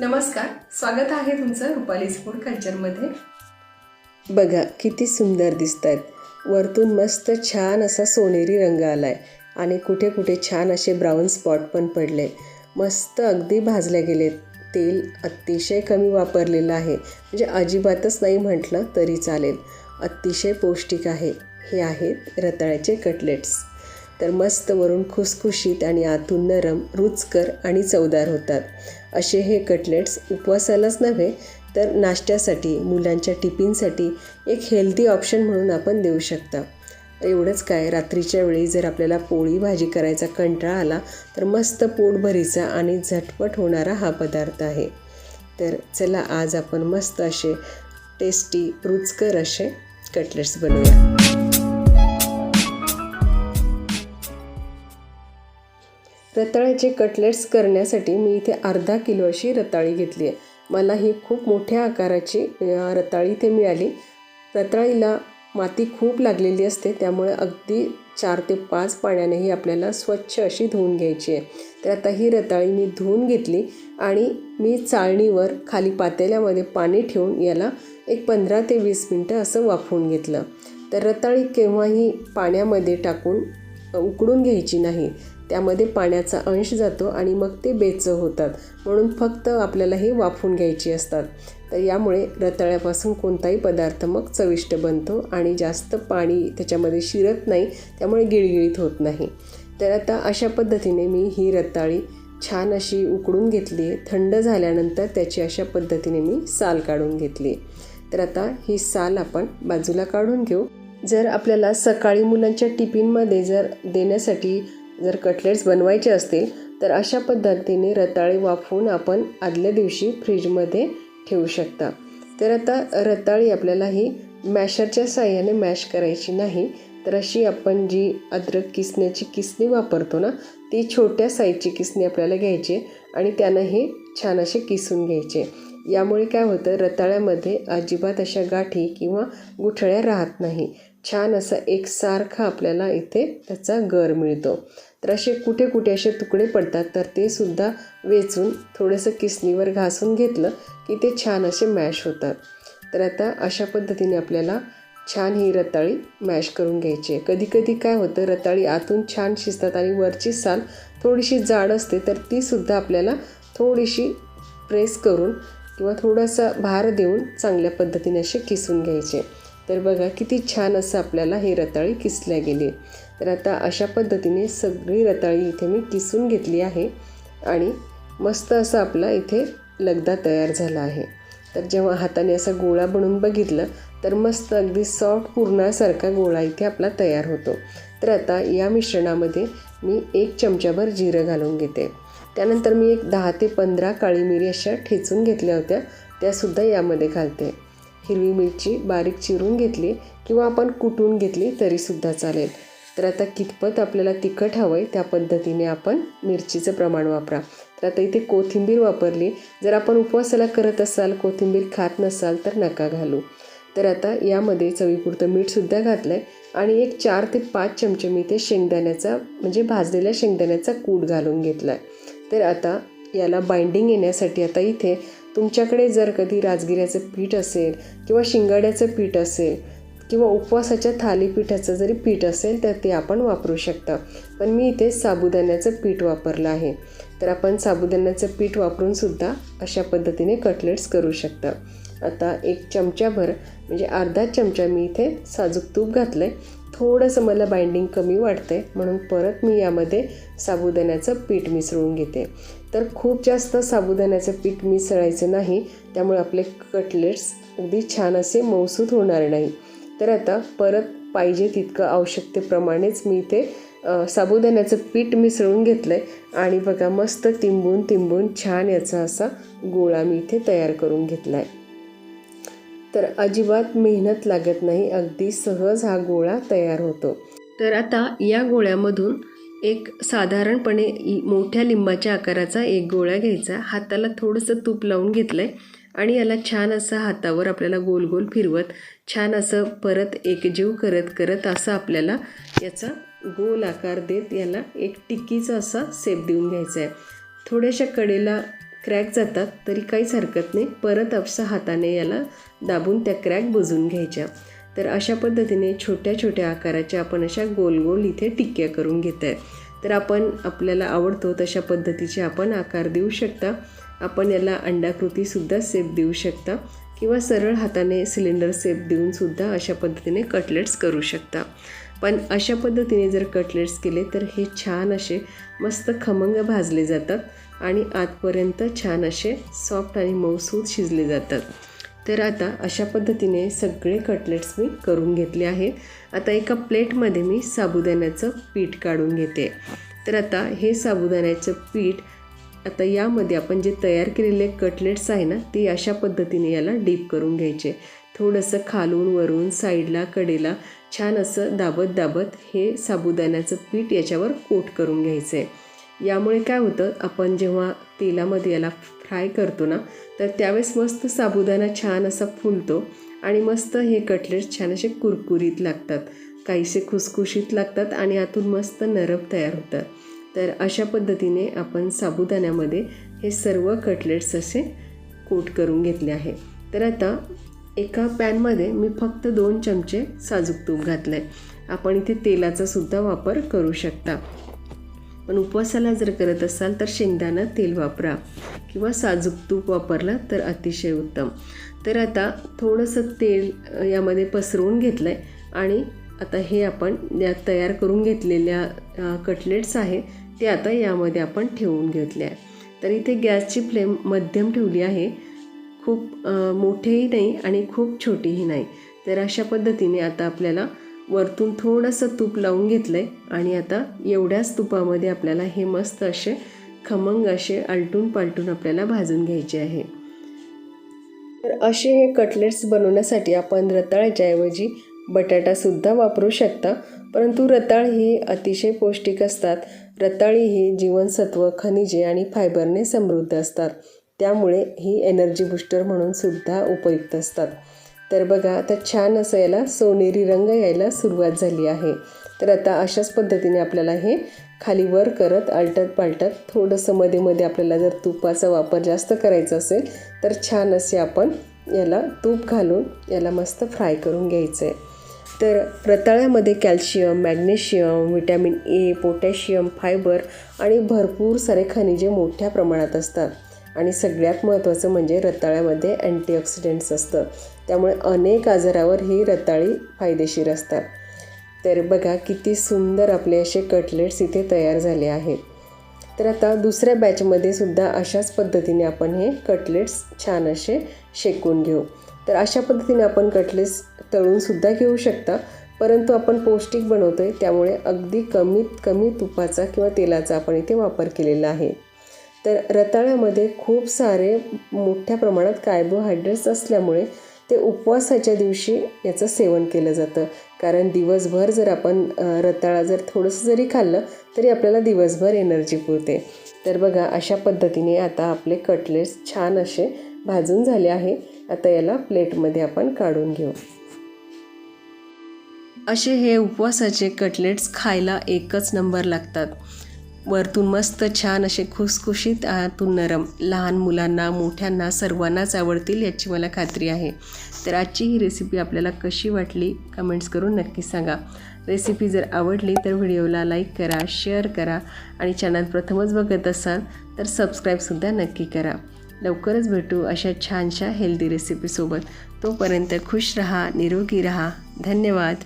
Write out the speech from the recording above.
नमस्कार स्वागत आहे तुमचं रुपालीज फूड कल्चरमध्ये. बघा किती सुंदर दिसत आहेत वरतून मस्त छान असा सोनेरी रंग आला आहे आणि कुठे कुठे छान असे ब्राऊन स्पॉट पण पडले. मस्त अगदी भाजले गेले तेल अतिशय कमी वापरलेलं आहे. म्हणजे अजिबातच नाही म्हटलं तरी चालेल. अतिशय पौष्टिक आहे. हे आहेत रताळ्याचे कटलेट्स तर मस्त वरून खुसखुशीत आणि आतून नरम रुचकर आणि चवदार होतात. असे हे कटलेट्स उपवासालाच नव्हे तर नाश्त्यासाठी मुलांच्या टिफिनसाठी एक हेल्दी ऑप्शन म्हणून आपण देऊ शकता. एवढंच काय रात्रीच्या वेळी जर आपल्याला पोळी भाजी करायचा कंटाळा आला तर मस्त पोटभरीचा आणि झटपट होणारा हा पदार्थ आहे. तर चला आज आपण मस्त असे टेस्टी रुचकर असे कटलेट्स बनवूया. रताळ्याचे कटलेट्स करण्यासाठी मी इथे अर्धा किलो अशी रताळी घेतली आहे. मला ही खूप मोठ्या आकाराची रताळी इथे मिळाली. रताळीला माती खूप लागलेली असते त्यामुळे अगदी चार ते पाच पाण्यानेही आपल्याला स्वच्छ अशी धुवून घ्यायची आहे. तर आता ही रताळी मी धुवून घेतली आणि मी चाळणीवर खाली पातेल्यामध्ये पाणी ठेवून याला एक पंधरा ते वीस मिनटं असं वाफवून घेतलं. तर रताळी केव्हाही पाण्यामध्ये टाकून उकडून घ्यायची नाही. त्यामध्ये पाण्याचा अंश जातो आणि मग ते बेच होतात. म्हणून फक्त आपल्याला हे वाफून घ्यायची असतात. तर यामुळे रताळ्यापासून कोणताही पदार्थ मग चविष्ट बनतो आणि जास्त पाणी त्याच्यामध्ये शिरत नाही त्यामुळे गिळगिळीत होत नाही. तर आता अशा पद्धतीने मी ही रताळी छान अशी उकडून घेतली आहे. थंड झाल्यानंतर त्याची अशा पद्धतीने मी साल काढून घेतली तर आता ही साल आपण बाजूला काढून घेऊ. जर आपल्याला सकाळी मुलांच्या टिफिनमध्ये जर देण्यासाठी जर कटलेट्स बनवायचे असतील तर अशा पद्धतीने रताळे वाफवून आपण आदल्या दिवशी फ्रीजमध्ये ठेवू शकता. तर आता रताळी आपल्याला ही मॅशरच्या साह्याने मॅश करायची नाही तर अशी आपण जी अद्रक किसण्याची किसणी वापरतो ना ती छोट्या साईजची किसणी आपल्याला घ्यायची आणि त्यानं हे छान असे किसून घ्यायचे. यामुळे काय होतं रताळ्यामध्ये अजिबात अशा गाठी किंवा गुठळ्या राहत नाही. छान असा एकसारखा आपल्याला इथे त्याचा गर मिळतो. तर असे कुठे कुठे असे तुकडे पडतात तर ते सुद्धा वेचून थोडंसं किसनीवर घासून घेतलं की ते छान असे मॅश होतात. तर आता अशा पद्धतीने आपल्याला छान ही रताळी मॅश करून घ्यायची आहे. कधीकधी काय होतं रताळी आतून छान शिजतात आणि वरची साल थोडीशी जाड असते तर तीसुद्धा आपल्याला थोडीशी प्रेस करून किंवा थोडासा भार देऊन चांगल्या पद्धतीने असे किसून घ्यायचे. तर बघा किती छान असं आपल्याला हे रताळी किसल्या गेली. तर आता अशा पद्धतीने सगळी रताळी इथे मी किसून घेतली आहे आणि मस्त असं आपला इथे लगदा तयार झाला आहे. तर जेव्हा हाताने असा गोळा बनवून बघितलं तर मस्त अगदी सॉफ्ट पुरणासारखा गोळा इथे आपला तयार होतो. तर आता या मिश्रणामध्ये मी एक चमचाभर जिरं घालून घेते. त्यानंतर मी एक दहा ते पंधरा काळी मिरी अशा ठेचून घेतल्या होत्या. त्यासुद्धा यामध्ये घालते. हिरवी मिरची बारीक चिरून घेतली किंवा आपण कुटून घेतली तरीसुद्धा चालेल. तर आता कितपत आपल्याला तिखट हवं आहे त्या पद्धतीने आपण मिरचीचं प्रमाण वापरा. तर आता इथे कोथिंबीर वापरली. जर आपण उपवासाला करत असाल कोथिंबीर खात नसाल तर नका घालू. तर आता यामध्ये चवीपुरतं मीठसुद्धा घातलं आहे आणि एक चार ते पाच चमचे मी ते शेंगदाण्याचा म्हणजे भाजलेल्या शेंगदाण्याचा कूट घालून घेतला आहे तर आता याला बाइंडिंग येण्यासाठी आता इथे तुमच्याकडे जर कधी राजगिऱ्याचं पीठ असेल किंवा शिंगाड्याचं पीठ असेल किंवा उपवासाच्या थालीपीठाचं जरी पीठ असेल तर ते आपण वापरू शकता. पण मी इथे साबुदाण्याचं पीठ वापरलं आहे. तर आपण साबुदाण्याचं पीठ वापरूनसुद्धा अशा पद्धतीने कटलेट्स करू शकता. आता एक चमच्याभर म्हणजे अर्धा चमचा मी इथे साजूक तूप घातलं आहे थोडंसं मला बाइंडिंग कमी वाटते म्हणून परत मी यामध्ये साबुदाण्याचं पीठ मिसळून घेते. तर खूप जास्त साबुदाण्याचं पीठ मिसळायचं नाही त्यामुळे आपले कटलेट्स अगदी छान असे मौसूद होणार नाही. तर आता परत पाहिजे तितकं आवश्यकतेप्रमाणेच मी इथे साबुदाण्याचं पीठ मिसळून घेतलं आहे आणि बघा मस्त तिंबून तिंबून छान याचा असा गोळा मी इथे तयार करून घेतला आहे तर अजिबात मेहनत लागत नाही अगदी सहज हा गोळा तयार होतो. तर आता या गोळ्यामधून एक साधारणपणे मोठ्या लिंबाच्या आकाराचा एक गोळा घ्यायचा. हाताला थोडंसं तूप लावून घेतलं आहे आणि याला छान असं हातावर आपल्याला गोल गोल फिरवत छान असं परत एकजीव करत करत असं आपल्याला याचा गोल आकार देत याला एक टिक्कीचा असा सेप देऊन घ्यायचा आहे थोड्याशा कडेला क्रॅक जातात तरी काहीच हरकत नाही. परत अपसा हाताने याला दाबून त्या क्रॅक बुजून घ्यायच्या. तर अशा पद्धतीने छोट्या छोट्या आकाराच्या आपण अशा गोल गोल इथे टिक्क्या करून घेत आहे तर आपण आपल्याला आवडतो तशा पद्धतीचे आपण आकार देऊ शकता. आपण याला अंडाकृतीसुद्धा सेप देऊ शकता किंवा सरळ हाताने सिलेंडर सेप देऊनसुद्धा अशा पद्धतीने कटलेट्स करू शकता. पण अशा पद्धतीने जर कटलेट्स केले तर हे छान असे मस्त खमंग भाजले जातात आणि आतपर्यंत छान असे सॉफ्ट आणि मऊसूद शिजले जातात. तर आता अशा पद्धतीने सगळे कटलेट्स मी करून घेतले आहे. आता एका प्लेटमध्ये मी साबुदाण्याचं पीठ काढून घेते. तर आता हे साबुदाण्याचं पीठ आता यामध्ये आपण जे तयार केलेले कटलेट्स आहे ना ते अशा पद्धतीने याला डीप करून घ्यायचे. थोडंसं खालून वरून साईडला कडेला छान असं दाबत दाबत हे साबुदाण्याचं पीठ याच्यावर कोट करून घ्यायचं आहे यामुळे काय होतं आपण जेव्हा तेलामध्ये याला फ्राय करतो ना तर त्यावेळेस मस्त साबुदाणा छान असा फुलतो आणि मस्त हे कटलेट्स छान असे कुरकुरीत लागतात. काहीसे खुसखुशीत लागतात आणि आतून मस्त नरम तयार होतात. तर अशा पद्धतीने आपण साबुदाण्यामध्ये हे सर्व कटलेट्स असे कोट करून घेतले आहे. तर आता एका पॅनमध्ये मी फक्त दोन चमचे साजूक तूप घातलं आहे आपण इथे तेलाचा सुद्धा वापर करू शकता. पण उपवासाला जर करत असाल तर शेंगदाणा तेल वापरा किंवा साजूक तूप वापरलं तर अतिशय उत्तम. तर आता थोडंसं तेल यामध्ये पसरवून घेतलं आहे आणि आता हे आपण या तयार करून घेतलेल्या कटलेट्स आहे ते आता यामध्ये आपण ठेवून घेतले आहे. तर इथे गॅसची फ्लेम मध्यम ठेवली आहे. खूप मोठेही नाही आणि खूप छोटीही नाही. तर अशा पद्धतीने आता आपल्याला वरतून थोडंसं तूप लावून घेतलं आहे आणि आता एवढ्याच तुपामध्ये आपल्याला हे मस्त असे खमंग असे आलटून पालटून आपल्याला भाजून घ्यायचे आहे. तर असे हे कटलेट्स बनवण्यासाठी आपण रताळ्याच्या ऐवजी बटाटासुद्धा वापरू शकता. परंतु रताळ ही अतिशय पौष्टिक असतात. रताळी ही जीवनसत्व खनिजे आणि फायबरने समृद्ध असतात. त्यामुळे ही एनर्जी बुस्टर म्हणून सुद्धा उपयुक्त असतात. तर बघा आता छान असं याला सोनेरी रंग यायला सुरुवात झाली आहे. तर आता अशाच पद्धतीने आपल्याला हे खाली वर करत आलटत पालटत थोडंसं मध्ये मध्ये आपल्याला जर तुपाचा वापर जास्त करायचा असेल तर छान असे आपण याला तूप घालून याला मस्त फ्राय करून घ्यायचं आहे तर रताळ्यामध्ये calcium magnesium vitamin A potassium fibre आणि भरपूर सारे खनिजे मोठ्या प्रमाणात असतात. आणि सगळ्यात महत्त्वाचं म्हणजे रताळ्यामध्ये अँटीऑक्सिडंट्स असतं. त्यामुळे अनेक आजारावर ही रताळी फायदेशीर असतात. तर बघा किती सुंदर आपले असे कटलेट्स इथे तयार झाले आहेत. तर आता दुसऱ्या बॅचमध्ये सुद्धा अशाच पद्धतीने आपण हे कटलेट्स छान असे शेकून घेऊ. तर अशा पद्धतीने आपण कटलेट्स तळूनसुद्धा घेऊ शकता. परंतु आपण पौष्टिक बनवतो आहे त्यामुळे अगदी कमीत कमी तुपाचा किंवा तेलाचा आपण इथे वापर केलेला आहे. तर रताळ्यामध्ये खूप सारे मोठ्या प्रमाणात कार्बोहायड्रेट्स असल्यामुळे ते उपवासाच्या दिवशी याचं सेवन केलं जातं. कारण दिवसभर जर आपण रताळा जर थोडंसं जरी खाल्लं तरी आपल्याला दिवसभर एनर्जी पुरते. तर बघा अशा पद्धतीने आता आपले कटलेट्स छान असे भाजून झाले आहे. आता याला प्लेटमध्ये आपण काढून घेऊ. असे हे उपवासाचे कटलेट्स खायला एकच नंबर लागतात. वरतून मस्त छान असे खुसखुशीत आतून नरम लहान मुलांना मोठ्यांना सर्वांनाच आवडतील याची मला खात्री आहे. तर आजची ही रेसिपी आपल्याला कशी वाटली कमेंट्स करून नक्की सांगा. रेसिपी जर आवडली तर व्हिडिओला लाईक करा शेअर करा आणि चॅनल प्रथमच बघत असाल तर सबस्क्राईबसुद्धा नक्की करा. लवकरच भेटू अशा छानशा हेल्दी रेसिपीसोबत तोपर्यंत खुश रहा निरोगी रहा. धन्यवाद.